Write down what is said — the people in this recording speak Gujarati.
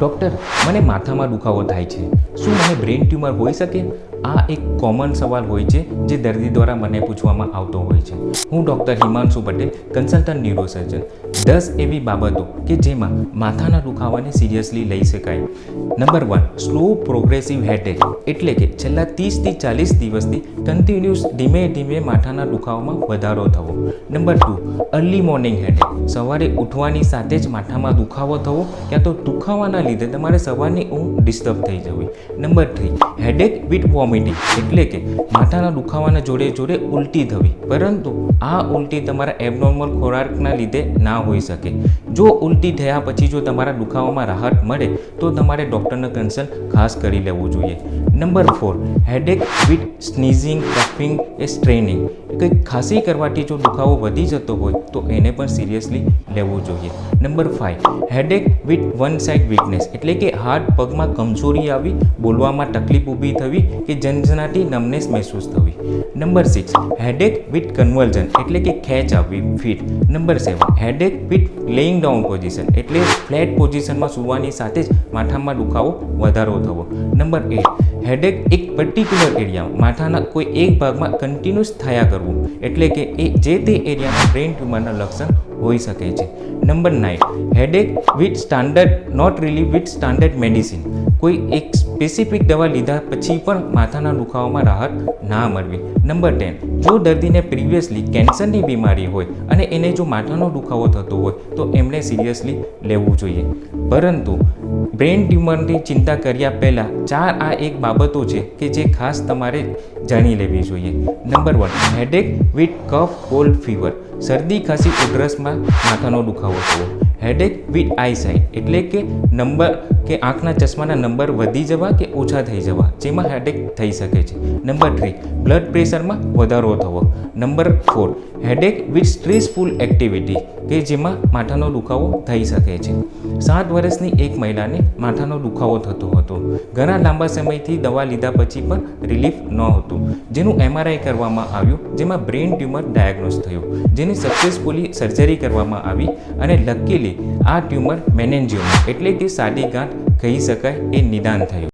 ડૉક્ટર મને માથામાં દુખાવો થાય છે. શું મને બ્રેન ટ્યુમર હોઈ શકે? આ એક કોમન સવાલ હોય છે જે દર્દી દ્વારા મને પૂછવામાં આવતો હોય છે. હું doctor Himanshu Patel consultant neurosurgeon દસ એવી બાબતો કે જેમાં માથાના દુખાવાને સિરિયસલી લઈ શકાય. Number one slow progressive headache એટલે કે છેલ્લા ત્રીસથી ચાલીસ દિવસથી કન્ટિન્યુઅસ ધીમે ધીમે માથાના દુખાવામાં વધારો થવો. Number two early morning headache સવારે ઉઠવાની સાથે જ માથામાં દુખાવો થવો ક્યાં તો દુખાવાના લીધે તમારે સવારની ઊંઘ ડિસ્ટર્બ થઈ જવી. Number three headache with vomiting એટલે કે માથાના દુખાવાના જોડે જોડે ઉલટી થવી પરંતુ આ ઉલટી તમારા એબનોર્મલ ખોરાકના લીધે ના હોઈ શકે. જો ઉલટી થયા પછી જો તમારા દુખાવામાં રાહત મળે, તો તમારે ડૉક્ટરને કન્સલ્ટ ખાસ કરી લેવું જોઈએ. Number four headache with sneezing coughing A straining કંઈક ખાંસી કરવાથી જો દુખાવો વધી જતો હોય, તો એને પણ સિરિયસલી લેવું જોઈએ. Number five headache with one side weakness એટલે કે હાથ પગમાં કમજોરી આવી, બોલવામાં તકલીફ ઊભી થવી કે જનજનાટી નમનેસ મહેસૂસ થવી. Number six headache with convulsion એટલે કે ખેંચ આવવી fit number seven headache with laying down position એટલે ફ્લેટ પોઝિશનમાં સૂવાની સાથે જ માથામાં દુખાવો વધારો થવો. નંબર એટ હેડેક એક પર્ટિક્યુલર એરિયામાં માથાના કોઈ એક ભાગમાં કન્ટિન્યુઅસ થયા કરવું. એટલે કે એ જે તે એરિયામાં બ્રેઇન ટ્યુમરના લક્ષણ હોઈ શકે છે. Number nine headache with standard not relieve with standard medicine કોઈ એક સ્પેસિફિક દવા લીધા પછી પણ માથાના દુખાવામાં રાહત ના મળવી. નંબર ટેન જો દર્દીને પ્રિવિયસલી કેન્સરની બીમારી હોય અને એને જો માથાનો દુખાવો થતો હોય, તો એમણે સિરિયસલી લેવું જોઈએ. પરંતુ બ્રેન ટ્યુમરની ચિંતા કર્યા પહેલાં ચાર આ એક બાબતો છે કે જે ખાસ તમારે જાણી લેવી જોઈએ. Number one, headache with cough, cold fever. શરદી, ખાંસી, ઉધરસમાં માથાનો દુખાવો થવો. હેડેક વિથ આઈસાઇટ એટલે કે નંબર કે આંખના ચશ્માના નંબર વધી જવા કે ઓછા થઈ જવા, જેમાં હેડેક થઈ શકે છે. નંબર થ્રી બ્લડ પ્રેશરમાં વધારો થવો. Number four headache with stressful activity કે જેમાં માથાનો દુખાવો થઈ શકે છે. સાત વર્ષની એક મહિલાને માથાનો દુખાવો થતો હતો. ઘણા લાંબા સમયથી દવા લીધા પછી પણ રિલીફ ન હતું જેનું એમઆરઆઈ કરવામાં આવ્યું, જેમાં બ્રેઇન ટ્યુમર ડાયગ્નોસ થયું. જેની સક્સેસફુલી સર્જરી કરવામાં આવી અને લકીલી આ ટ્યુમર મેનેન્જિયોમ એટલે કે સાદી ગાંઠ કહી શકાય એ નિદાન થયું.